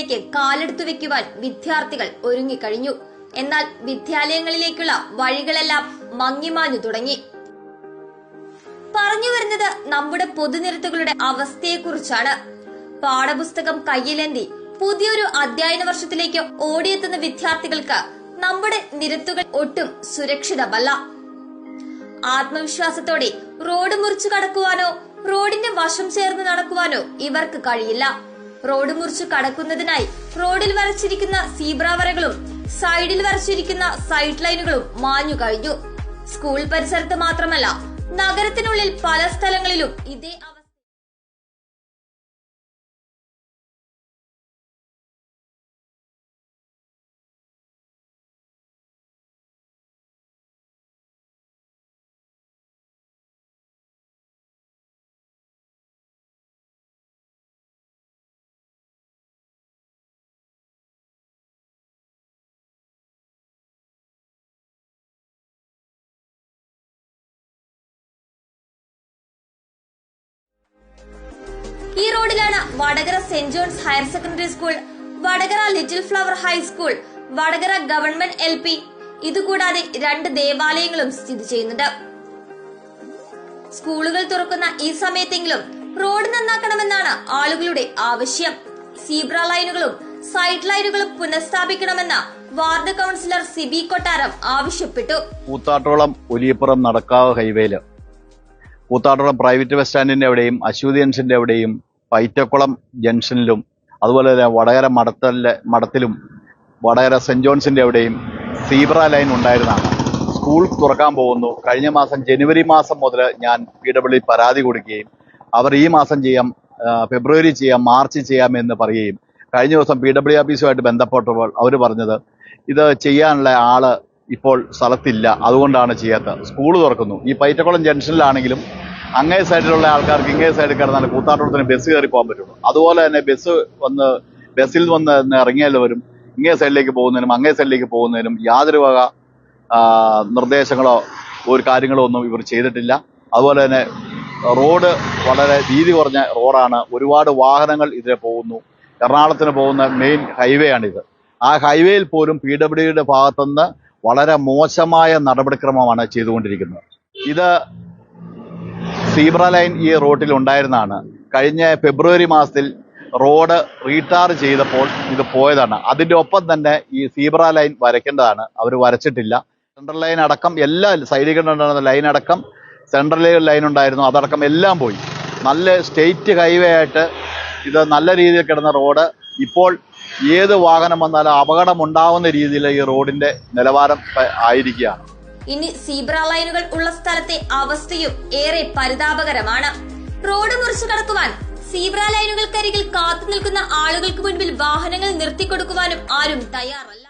ജീവിതത്തിലേക്ക് കാലെടുത്തു വെക്കുവാൻ വിദ്യാർത്ഥികൾ ഒരുങ്ങിക്കഴിഞ്ഞു. എന്നാൽ വിദ്യാലയങ്ങളിലേക്കുള്ള വഴികളെല്ലാം മങ്ങിമാഞ്ഞു തുടങ്ങി. പറഞ്ഞു വരുന്നത് നമ്മുടെ പൊതുനിരത്തുകളുടെ അവസ്ഥയെക്കുറിച്ചാണ്. പാഠപുസ്തകം കയ്യിലേന്തി പുതിയൊരു അധ്യയന വർഷത്തിലേക്ക് ഓടിയെത്തുന്ന വിദ്യാർത്ഥികൾക്ക് നമ്മുടെ നിരത്തുകൾ ഒട്ടും സുരക്ഷിതമല്ല. ആത്മവിശ്വാസത്തോടെ റോഡ് മുറിച്ചു കടക്കുവാനോ റോഡിന്റെ വശം ചേർന്ന് നടക്കുവാനോ ഇവർക്ക് കഴിയില്ല. റോഡ് മുറിച്ചു കടക്കുന്നതിനായി റോഡിൽ വരച്ചിരിക്കുന്ന സീബ്ര വരകളും സൈഡിൽ വരച്ചിരിക്കുന്ന സൈഡ് ലൈനുകളും മാഞ്ഞു കഴിഞ്ഞു. സ്കൂൾ പരിസരത്ത് മാത്രമല്ല നഗരത്തിനുള്ളിൽ പല സ്ഥലങ്ങളിലും ഇതേ ഈ റോഡിലാണ് Vadakara saint John's higher secondary school Vadakara Little Flower high school Vadakara government L P. ഇതുകൂടാതെ രണ്ട് ദേവാലയങ്ങളും സ്ഥിതി ചെയ്യുന്നുണ്ട്. സ്കൂളുകൾ തുറക്കുന്ന ഈ സമയത്തെങ്കിലും റോഡ് നന്നാക്കണമെന്നാണ് ആളുകളുടെ ആവശ്യം. സീബ്ര ലൈനുകളും സൈഡ് ലൈനുകളും പുനഃസ്ഥാപിക്കണമെന്ന വാർഡ് കൌൺസിലർ സിബി കൊട്ടാരം ആവശ്യപ്പെട്ടു. കൂത്താട്ടോളം ഒലിയപ്പുറം നടക്കാവ് ഹൈവേയിൽ കൂത്താട്ടോളം പ്രൈവറ്റ് ബസ് സ്റ്റാൻഡിന്റെ അവിടെയും അശ്വതി ജംഗ്ഷന്റെ അവിടെയും പൈറ്റക്കുളം ജംഗ്ഷനിലും അതുപോലെ തന്നെ വടകര മടത്തലിലെ മടത്തിലും വടകര സെന്റ് ജോൺസിന്റെ അവിടെയും സീബ്ര ലൈൻ ഉണ്ടായിരുന്നതാണ്. സ്കൂൾ തുറക്കാൻ പോകുന്നു. കഴിഞ്ഞ മാസം ജനുവരി മാസം മുതൽ ഞാൻ പി ഡബ്ല്യു പരാതി കൊടുക്കുകയും അവർ ഈ മാസം ചെയ്യാം ഫെബ്രുവരി ചെയ്യാം മാർച്ച് ചെയ്യാം എന്ന് പറയുകയും കഴിഞ്ഞ ദിവസം പി ഡബ്ല്യു ഓഫീസുമായിട്ട് ബന്ധപ്പെട്ടപ്പോൾ അവർ പറഞ്ഞത് ഇത് ചെയ്യാനുള്ള ആൾ ഇപ്പോൾ സ്ഥലത്തില്ല. അതുകൊണ്ടാണ് ചെയ്യാത്ത. സ്കൂൾ തുറക്കുന്നു. ഈ പൈറ്റക്കുളം ജംഗ്ഷനിലാണെങ്കിലും അങ്ങേ സൈഡിലുള്ള ആൾക്കാർക്ക് ഇങ്ങേ സൈഡിൽ കിടന്നാൽ കൂത്താട്ടോളത്തിന് ബസ് കയറി പോകാൻ പറ്റുള്ളൂ. അതുപോലെ തന്നെ ബസ് വന്ന് ബസ്സിൽ വന്ന് ഇറങ്ങിയാലവരും ഇങ്ങേ സൈഡിലേക്ക് പോകുന്നതിനും അങ്ങേ സൈഡിലേക്ക് പോകുന്നതിനും യാതൊരു വക നിർദ്ദേശങ്ങളോ ഒരു കാര്യങ്ങളോ ഒന്നും ഇവർ ചെയ്തിട്ടില്ല. അതുപോലെ തന്നെ റോഡ് വളരെ വീതി കുറഞ്ഞ റോഡാണ്. ഒരുപാട് വാഹനങ്ങൾ ഇതിലെ പോകുന്നു. എറണാകുളത്തിന് പോകുന്ന മെയിൻ ഹൈവേ ആണിത്. ആ ഹൈവേയിൽ പോലും പി ഡബ്ല്യുഡിയുടെ ഭാഗത്തുനിന്ന് വളരെ മോശമായ നടപടിക്രമമാണ് ചെയ്തുകൊണ്ടിരിക്കുന്നത്. ഇത് സീബ്ര ലൈൻ ഈ റോട്ടിൽ ഉണ്ടായിരുന്നതാണ് കഴിഞ്ഞ ഫെബ്രുവരി മാസത്തിൽ റോഡ് റീടാർ ചെയ്തപ്പോൾ ഇത് പോയതാണ്. അതിന്റെ ഒപ്പം തന്നെ ഈ സീബ്ര ലൈൻ വരയ്ക്കേണ്ടതാണ്. അവർ വരച്ചിട്ടില്ല. സെൻട്രൽ ലൈൻ അടക്കം എല്ലാ സൈഡിൽ കണ്ടുണ്ടായിരുന്ന ലൈൻ അടക്കം സെൻട്രൽ ലൈൻ ഉണ്ടായിരുന്നു. അതടക്കം എല്ലാം പോയി. നല്ല സ്റ്റേറ്റ് ഹൈവേ ആയിട്ട് ഇത് നല്ല രീതിയിൽ കിടന്ന റോഡ് ഇപ്പോൾ ഏത് വാഹനം വന്നാലും അപകടം ഉണ്ടാവുന്ന രീതിയിൽ ഈ റോഡിന്റെ നിലവാരം ആയിരിക്കുകയാണ്. ഇനി സീബ്ര ലൈനുകൾ ഉള്ള സ്ഥലത്തെ അവസ്ഥയും ഏറെ പരിതാപകരമാണ്. റോഡ് മുറിച്ചു കടക്കുവാൻ സീബ്ര ലൈനുകൾക്കരികിൽ കാത്തു നിൽക്കുന്ന ആളുകൾക്ക് മുൻപിൽ വാഹനങ്ങൾ നിർത്തിക്കൊടുക്കുവാനും ആരും തയ്യാറല്ല.